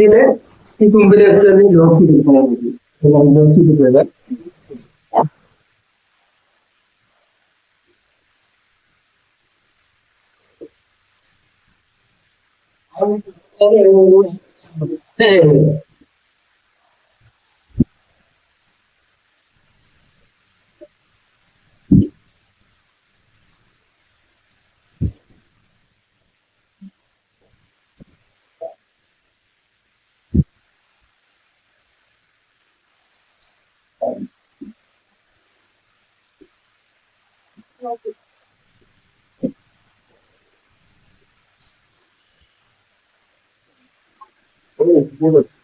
দিলে এই কম্পিউটারটা নিয়ে লক্ষ্মী দিতে হবে এবং লক্ষ্মী দিতে হবে Thank you. ഇതിനെ ഈ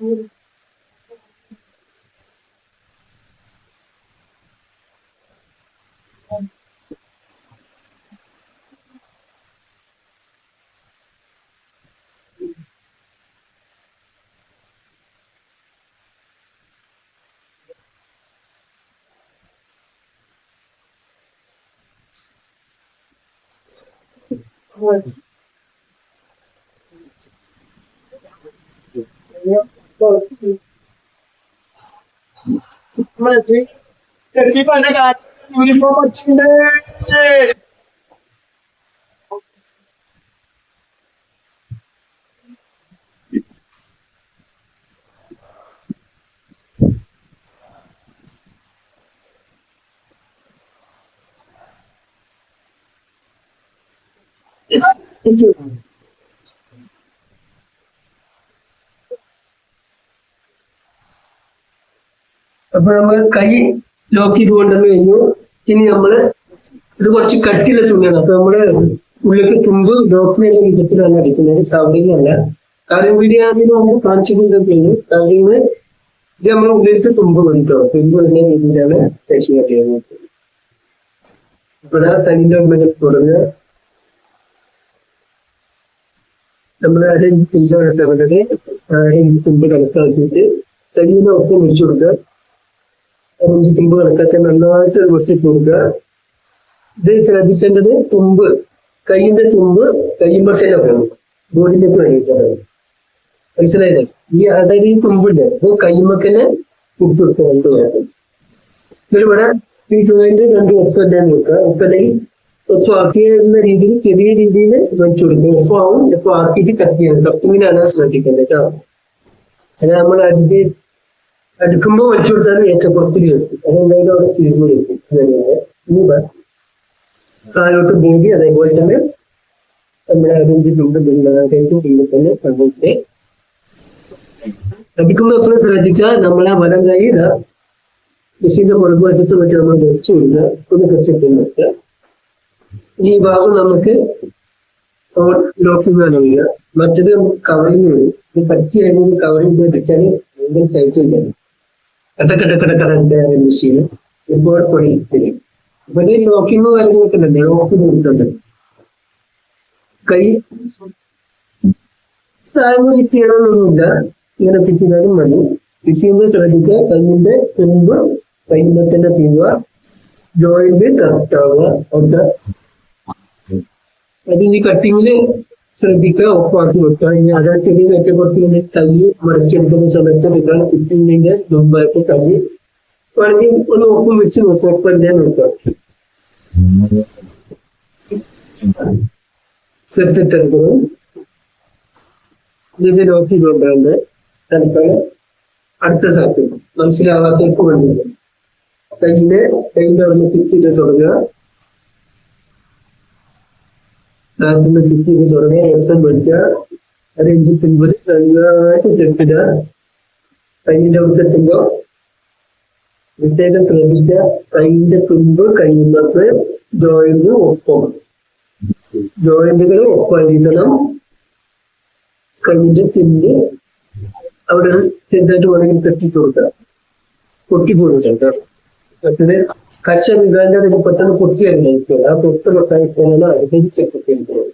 Вот. തന്നെ ലോക്ക് ചെയ്തിരിക്കാൻ മതി ലോക്ക് ചെയ്തിട്ട് യൂണിഫോം വെച്ചിട്ടുണ്ട് അപ്പൊ നമ്മൾ കൈ ലോക്ക് ചെയ്ത് കൊണ്ടുവന്ന് കഴിഞ്ഞു. ഇനി നമ്മൾ ഇത് കുറച്ച് കട്ടിയുള്ള തുണിയാണ്. അപ്പൊ നമ്മൾ ഉള്ളിലേക്ക് തുമ്പ് ഡോക്ടറിന്റെ വിധത്തിലാണ് അടിക്കുന്നത് കവറിംഗ് അല്ല. കവറിംഗ് വീഡിയോ നമ്മൾ കാണിച്ചു കൊണ്ടിരിക്കുന്നു കവറിംഗ് ഇത് നമ്മൾ ഉദ്ദേശിച്ച തുമ്പ് വേണ്ടിട്ടോ തുമ്പ് വരുന്ന രീതിയിലാണ് തേച്ച് കട്ടിയത് അപ്പൊ അതാ തനിന്റെ ഉമ്മനെ കുറഞ്ഞ് നമ്മൾ അരഞ്ച് തുമ്പ് കണക്കാക്കിയിട്ട് ശരീരം ഓക്സിജൻ ഒഴിച്ചു കൊടുക്കുക. അഞ്ച് തുമ്പ് കണക്കൊക്കെ നന്നായിട്ട് വെട്ടി കൊടുക്കുക. ഇത് ശ്രദ്ധിക്കേണ്ടത് തുമ്പ്. കൈയിന്റെ തുമ്പ് കൈമ്പട്ടേനെ വേണം ബോഡിയിലേക്ക് വേണ്ടിയിട്ടാണ് മനസ്സിലായില്ലേ? ഈ അടരി തുമ്പില്ലേ? ഇത് കൈമക്കനെ ഉപ്പിട്ട് രണ്ട് വേണം ഈ ജോയിന്റ് രണ്ട് ഒപ്പല്ലേ വെക്കുക. ഒപ്പല്ലെങ്കിൽ ഒപ്പം ആക്കിയെന്ന രീതിയിൽ ചെറിയ രീതിയിൽ വെച്ചു കൊടുക്കും ഒപ്പം ആവും ഒപ്പം ആക്കിയിട്ട് കട്ട് ചെയ്യണം കട്ടിങ്ങിനാണ് ശ്രദ്ധിക്കേണ്ടത് കേട്ടോ. അത് നമ്മൾ അടിച്ച് അടുക്കുമ്പോൾ വെച്ചു കൊടുത്താൽ ഏറ്റക്കുറച്ചിൽ വെക്കും അതെന്തായാലും ഒരു സ്റ്റേജ് വെക്കും അങ്ങനെയാണ് ഇനി. കാലോട്ട് ബോഡി അതേപോലെ തന്നെ നമ്മുടെ അതിന്റെ ചുണ്ട് ബില്ലുകൾക്കായിട്ട് ബില്ലിൽ തന്നെ പങ്കിട്ട് അടിക്കുമ്പോൾ എപ്പോഴും ശ്രദ്ധിക്കുക നമ്മളെ വലം കൈ മെഷീന്റെ പുറകുവശത്ത് വെച്ച് നമ്മൾ വെച്ചു കൊടുക്കുക ഒന്ന് കെട്ടിട്ട് വെക്കുക ഈ ഭാഗം നമുക്ക് ലോക്കിംഗ് വരിക മറ്റത് കവറിങ് വരും ഇത് പറ്റി കഴിയുമ്പോൾ കവറിങ് വെച്ചാൽ ഭയങ്കര ടൈറ്റ് ചെയ്യണം കടക്കടക്കടക്കടന്റെ മെഷീന് ഇപ്പോൾ പണി തരും അപ്പൊ ഇത് ലോക്കിംഗ് കാര്യങ്ങളൊക്കെ ഉണ്ട് ലോക്ക് കൊടുത്തുണ്ട് കൈ താഴ്ന്നു ഫിറ്റ് ചെയ്യണമെന്നൊന്നുമില്ല ഇങ്ങനെ തിരിച്ചാലും മതി ചെയ്യുമ്പോൾ ശ്രദ്ധിക്കുക കൈയിന്റെ തുമ്പ് തന്നെ ചെയ്യുക ജോയിന്റ് കറക്റ്റ് ആവുക ഒക്കെ അതിന് കട്ടിങ്ങിൽ ശ്രദ്ധിക്കുക ഒപ്പാക്കി വെക്കുക ഇനി അതാ ചെറിയ ഏറ്റക്കുറച്ചിൽ കൈ മറിച്ചെടുക്കുന്ന സമയത്ത് നിങ്ങൾ ഫിറ്റിങ്ങിന്റെ മുമ്പായിട്ട് കൈ വേണമെങ്കിൽ ഒന്ന് ഒപ്പം വെച്ച് നോക്കുക ഒപ്പം ഞാൻ നോക്കുക സെറ്റിട്ടെടുക്കണം ഇത് നോക്കി കൊണ്ടുണ്ട് തൽക്കാലം അടുത്ത സ്ഥലത്ത് മനസ്സിലാവാത്തവർക്ക് വേണ്ടി കൈയിന്റെ കൈന്റെ അവിടെ ഫിക്സ് ചെയ്ത് തുടങ്ങുക സാധനം ഫിക്സ് ചെയ്ത് തുടങ്ങിയ രസം പഠിക്കുക അരഞ്ച് പിൻപത് നന്നായിട്ട് ചെപ്പിടുക കൈയിന്റെ അവിടെ എത്തുമ്പോ പ്രത്യേകം ശ്രദ്ധിക്കുക കൈയിന്റെ തുമ്പ് കൈയിന്നത്ത് ജോയിന്റ് ഒപ്പം ജോയിന്റുകൾ ഒപ്പായിരിക്കണം കൈയിന്റെ തുമ്പ് അവിടെ ചെറുതായിട്ട് വേണമെങ്കിൽ തട്ടിച്ചു കൊടുക്കുക പൊട്ടിപ്പോയിട്ടുണ്ട് മറ്റത് വികാന്റെ ഒരു പെട്ടെന്ന് പൊട്ടിയായിരുന്നു ആ പൊട്ട് പൊട്ടായിട്ടാണ് സ്റ്റെപ്പ് ചെയ്യുന്നത്.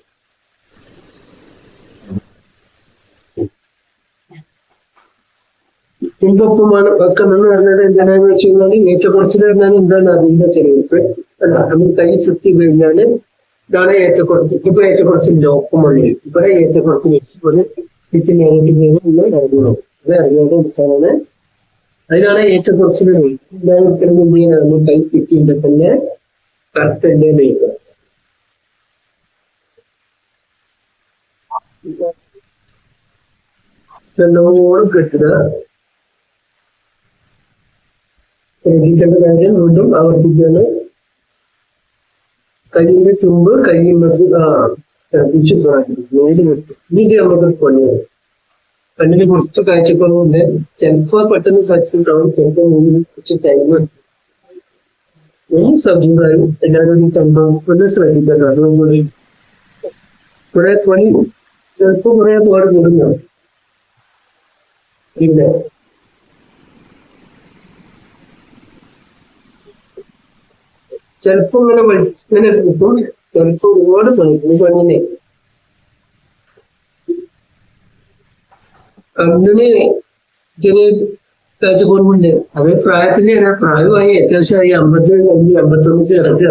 തുമ്പൊപ്പമാണ് വെക്കുന്നത് പറഞ്ഞത് എന്താണെന്ന് വെച്ച് കഴിഞ്ഞാൽ ഏറ്റക്കുറച്ചിൽ പറഞ്ഞാൽ എന്താണ് അതിന്റെ ചെറിയ അല്ല നമ്മൾ കൈ ചുറ്റി കഴിഞ്ഞാൽ ഇതാണ് ഏറ്റക്കുറച്ചിൽ ഇപ്പൊ ഏറ്റക്കുറച്ചിൽ ഒപ്പമാണ് ഇവിടെ ഏറ്റക്കുറച്ചിൽ വെച്ചിട്ട് ചുറ്റി നേരിട്ട് കഴിഞ്ഞാൽ ഇറങ്ങണം ഏറ്റവും കുറച്ച് ഉദാഹരണത്തിന് മുമ്പ് ഞാൻ നമ്മൾ കൈ പിച്ചിന്റെ തന്നെ കറക്റ്റ് നെയ്ത് നല്ലോണം കെട്ടുക കാര്യം വീണ്ടും ആവർത്തിക്കാണ് കയ്യിന്റെ ചുമ്പ് കയ്യിൽ ആ ശ്രദ്ധിച്ചു പറഞ്ഞു നേടി ഇത് നമുക്ക് പണിയാണ് കണ്ണിന് കുറച്ച് കാഴ്ചക്കുറവുണ്ട് ചിലപ്പോ പെട്ടെന്ന് സക്സസ് ആവും ചിലപ്പോ മുന്നിൽ കുറച്ച് ടൈം ഈ സംവിധാനം എല്ലാവരും കണ്ടോ ഒന്ന് ശ്രദ്ധിക്കുക കാരണം കൂടി കുറെ പണി ചിലപ്പോ കുറെ പാട് കൂടുന്നു പിന്നെ ചിലപ്പോ ഇങ്ങനെ ഇങ്ങനെ കിട്ടും ചിലപ്പോ ഒരുപാട് പണിക്കും പണിനെ കണ്ണിന് ചെറിയ പോകുന്നുണ്ട് അത് പ്രായത്തിന്റെയാണ്. പ്രായമായി അത്യാവശ്യമായി അമ്പത്തി അഞ്ച് അമ്പത്തി ഒന്നിച്ച് കിടക്കുക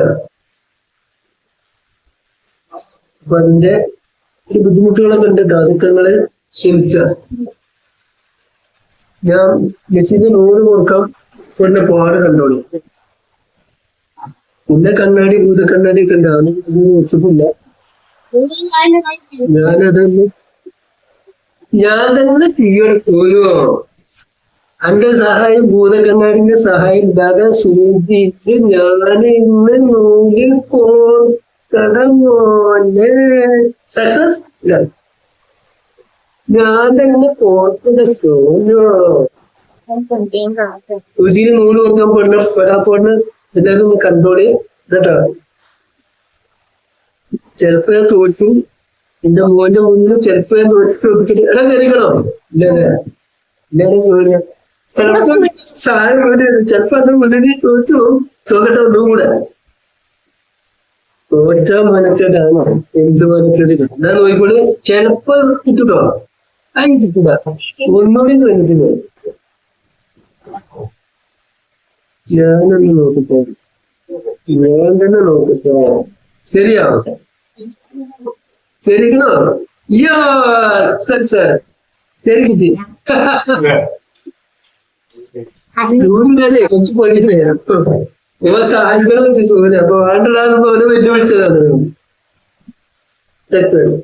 അപ്പൊ അതിന്റെ ഒരു ബുദ്ധിമുട്ടുകളൊക്കെ ഉണ്ട് അതൊക്കെ നിങ്ങൾ ക്ഷമിക്കുക. ഞാൻ മെസ്സിന് നൂറ് കൊടുക്കാം. പിന്നെ പാട് കണ്ടോളി. പിന്നെ കണ്ണാടി ഭൂത കണ്ണാടി ഒക്കെ ഉണ്ടാവും ഞാനതൊന്ന് ഞാൻ തന്നെ തീയുടെ പോരുവോ അന്റെ സഹായം ഭൂതകണ്ണാടിന്റെ സഹായം ഇല്ലാതെ സൂചിച്ച് ഞാൻ ഇന്ന് നൂലിൽ കടമോനെ സക്സസ് ഞാൻ തന്നെ ഇതിൽ നൂൽ കൊടുക്കാൻ പെണ്ണ് പെടാ പെണ്ണ് ഇതൊക്കെ ഒന്ന് കണ്ടോളി. കേട്ടോ? ചെലപ്പോ തോറ്റു എന്റെ മോന്റെ മുന്നിൽ ചെലപ്പോ ഞാൻ തോറ്റു നോക്കിട്ട് എടാ കയറിക്കണോ ഇല്ലല്ലേ ഇല്ലേ ചോദ്യം ചിലപ്പോ സാറ് വീട് ചെലപ്പോ അത് വീട്ടിൽ തോറ്റു നോക്കട്ടെ ഒന്നും കൂടെ. തോറ്റ മനസ്സിലാണോ? എന്ത് മനസ്സിലാക്കി എന്നാ നോക്കിക്കോളി. ചെലപ്പോ കിട്ടുട്ടോ? അതിന് കിട്ടില്ല ഒന്നുകൂടി ശ്രമിക്കുന്നു ഞാനൊന്ന് നോക്കട്ടെ ഞാൻ തന്നെ നോക്കട്ടെ ശരിക്കണോ യോ സക്സസ് ശരി കിട്ടി കൊച്ചു കുറച്ച് പണിയില്ലേ ഇവ വെച്ച് സൂര്യ അപ്പൊ വേണ്ടടാന്ന് പോലെ വെല്ലുവിളിച്ചതാണ് സക്സസ്